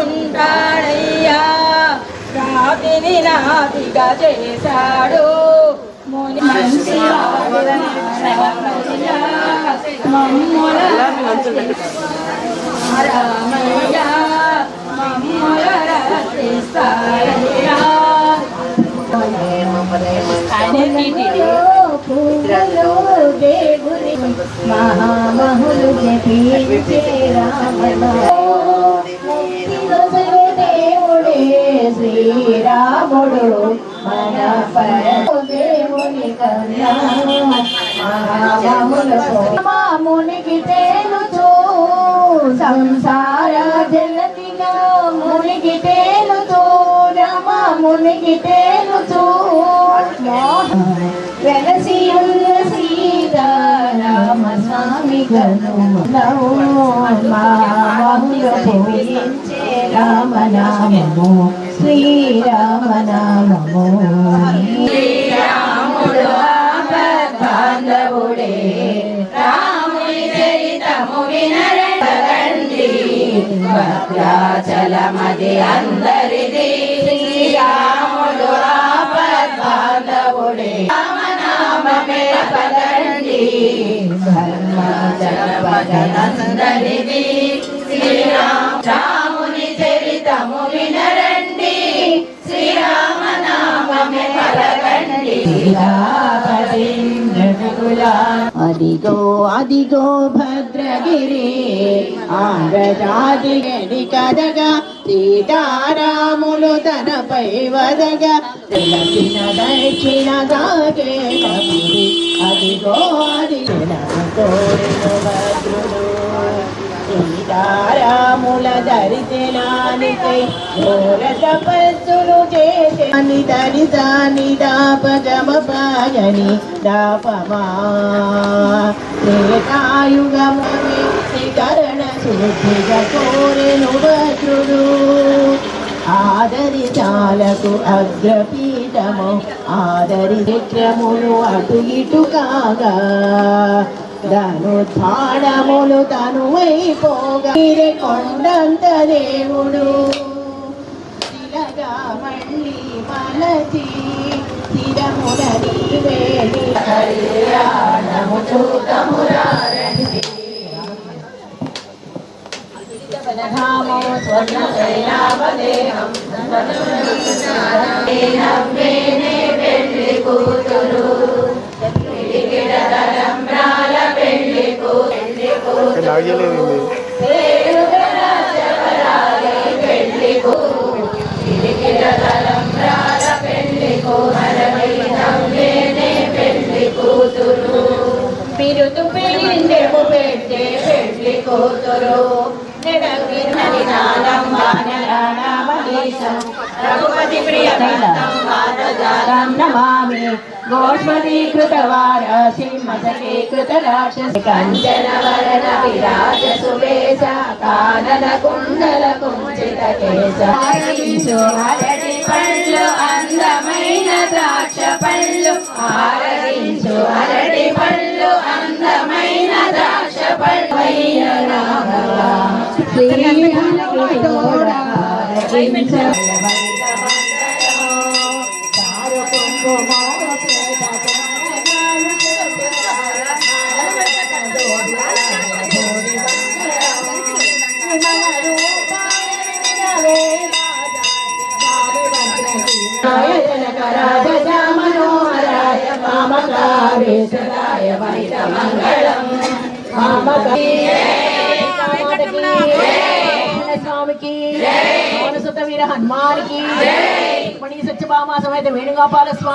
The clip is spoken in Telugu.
చేర్చుకుంటాడయ్యా రాతిని నాతిగా చేశాడు. రామయ్య మమ్మల రక్షిస్తారయ్యా మహామహులు రామ శ్రీరాముడు మన పరమ దేవుని కన్నా మహామహులు సంసార జలతిలో మునిగి తేలుతూ రమ మునిగి తేలుతూ వెలసి ఉన్న సీతారామ స్వామి గను పూజించే రామనామము. శ్రీరామనామము. శ్రీరాముడు బాంధవుడే రాముని చరితము వినరండి భద్రాచలమది అందరిది. శ్రీరాముడు బాంధవుడే రామనామమే పదండి శ్రీరామ రాముని చరితము వినర అదిగో అదిగో భద్రగిరి ఆంధ్రజాతి కదగా సీతారాములు తనపై వదగా. తెలిసిన దక్షిణ దాగే కబురి. దర్శనానికై ఘోర తపస్సులు చేసే అని దరిదాని దాపగమ పాగని దాపమా త్రేతాయుగమే శిఖరణ శుద్ధిగా కోరెను వజ్రుడు ఆదరి చాలకు అగ్రపీఠము ఆదరి విక్రములు అటు ఇటు కాగా. ధనుద్ధానములు తనువైపోగా మీరే కొండంత దేవుడు శిలగా మళ్ళీ మలచి స్థిరముల వేలి కళ్యాణము ధామో స్వర్ణ శైలావదేహం లాగలేదు బిరుదు పెళ్ళిందెము పెట్టే పెళ్ళి కూతురు నెడగిరి రామ్ నమామి గోష్మదీకృత వారాసింహసకీకృత రాక్షస కంచన వరణ విరాజ సువేశ కానన కుండల కుంచిత కేశ అరటి పళ్ళు అందమైన ద్రాక్ష పళ్ళు ఆరగించు అరటి పళ్ళు అందమైన ద్రాక్ష పళ్ళు అయ్య మామకారేశరాయ వైత మంగళం స్వామికి పవనసుత వీర హనుమానికి. మణి సత్యభామ సమేత వేణుగోపాల స్వామి.